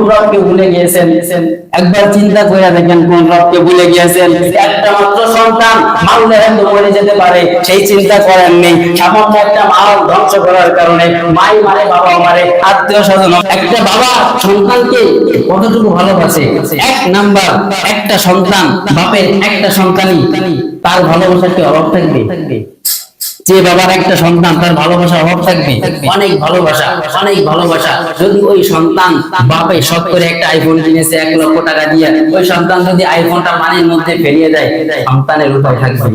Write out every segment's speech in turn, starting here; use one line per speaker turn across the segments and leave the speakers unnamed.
কোন রবকে ভুলে গিয়েছেন? একবার চিন্তা করে দেখেন কোন রবকে ভুলে গিয়েছেন। একটা মাত্র সন্তান মরে যেতে পারে, সেই চিন্তা করেন নেই। সামান্য একটা ধ্বংস করার কারণে মাই মারে, বাবা মারে, আত্মীয় স্বজন। একটা বাবা সন্তানকে কতটুকু ভালোবাসে? এক নাম্বার, একটা সন্তান, বাপের একটা সন্তানই তার ভালোবাসার কি অভাব থাকবে। যে বাবার একটা সন্তান, তার ভালোবাসা অভাব থাকবে। অনেক ভালোবাসা অনেক ভালোবাসা। যদি ওই সন্তান বাপে সব করে একটা আইফোন কিনেছে, এক লক্ষ টাকা দিয়ে, ওই সন্তান যদি আইফোনটা মানের মধ্যে ফেরিয়ে দেয়, সন্তানের উপায় থাকবে।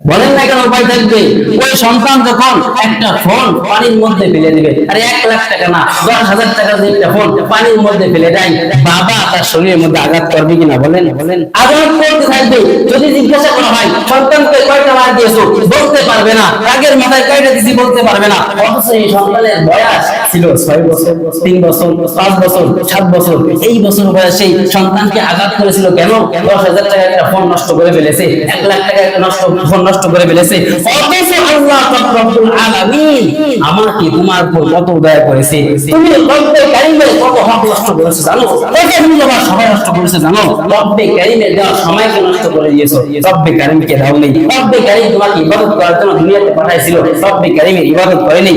বলেন না কেন উপায় থাকবে? ওই সন্তান যখন একটা ফোন পানির মধ্যে ফেলে দিবে, আরে এক লাখ টাকা না, দশ হাজার টাকা দিয়ে একটা ফোন পানির মধ্যে ফেলে দেয়, বাবা তার শরীরের মধ্যে আঘাত করবে কিনা বলেন বলেন। আঘাত করতে থাকবে, যদি জিজ্ঞাসা করা হয়, সন্তানকে কয়টা মার দিয়েছ? বলতে পারবে না, রাগের মাথায় কয়টা দিছি বলতে পারবে না। অথচ এই সন্তানের বয়স ছিল ছয় বছর, তিন বছর, পাঁচ বছর, সাত বছর, এই বছর বয়সে সন্তানকে আঘাত করেছিল কেন? দশ হাজার টাকা একটা ফোন নষ্ট করে ফেলেছে, এক লাখ টাকা একটা নষ্ট ফোন নষ্ট করে ফেলেছে। আমাকে তোমার উপর কত করেছে। তুমি কত হক নষ্ট করেছ জানো? মূল্যবান সময় নষ্ট করেছ জানো? দেওয়া সময়কে নষ্ট করে দিয়েছ। দাও নেই রব্বে তোমাকে ইবাদত করার জন্য দুনিয়াতে পাঠাইছিল। ইবাদত করেনি।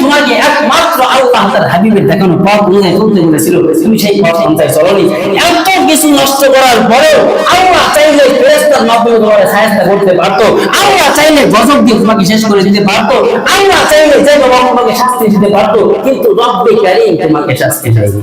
তোমাকে একমাত্র আল্লাহ তার হাবিবের দেখানো পথ অনুযায়ী চলতে বলেছিল, তুমি সেই পথ অনুযায়ী চলনি। এত কিছু নষ্ট করার পরেও আল্লাহ চাইলে ফেরেস্তার মাধ্যমে তোমার সাহায্য করতে পারতো। আল্লাহ চাইলে গজব দিয়ে তোমাকে শেষ করে দিতে পারতো। আল্লাহ চাইলে যে তোমাকে শাস্তি দিতে পারতো, কিন্তু রব্বে কারিম তোমাকে শাস্তি দেয়নি।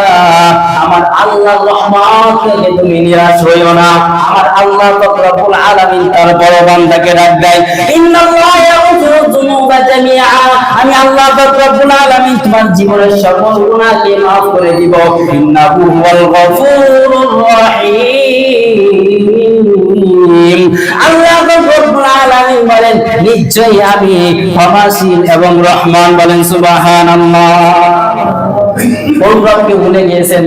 থেকে তুমি নিরাশ হইও না। আর আল্লাহ পাক রব্বুল আলামিন তার বড় বান্দাকে ডাক দেয়, ইন্নাল্লাহ আমি আল্লাহ পাক রব্বুল আলামিন তোমার জীবনের সকল গুনাহকে maaf করে দিব। ইন্নাহু হুয়াল গফুরুর বলেন, নিশ্চয়ই আমি ক্ষমাশীল এবং রহমান বলেন, সুবহানাল্লাহ। কোন রবকে ভুলে গিয়েছেন?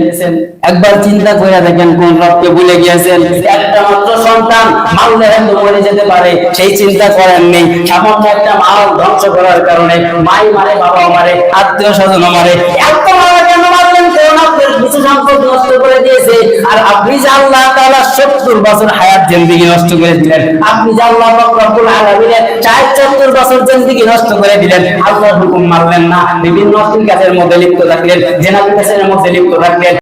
একবার চিন্তা করে দেখেন কোন রবকে ভুলে গিয়েছেন। একটা মাত্র সন্তান মারলে হয়তো মরে যেতে পারে, সেই চিন্তা করেন নেই। সামান্য একটা মাল ধ্বংস করার কারণে মাই মারে, বাবা মারে, আত্মীয় স্বজন মারে। এত মারা কেন মারলেন আর আল্লাহ তাআলা 70 বছর হায়াত নষ্ট করে দিলেন, আপনি যে আল্লাহ পাক রব্বুল আলামিনের 70 বছর জিন্দেগি নষ্ট করে দিলেন হুকুম মানলেন না। বিভিন্ন লিপ্ত রাখলেন জেনাবি কাজের মধ্যে লিপ্ত থাকলেন।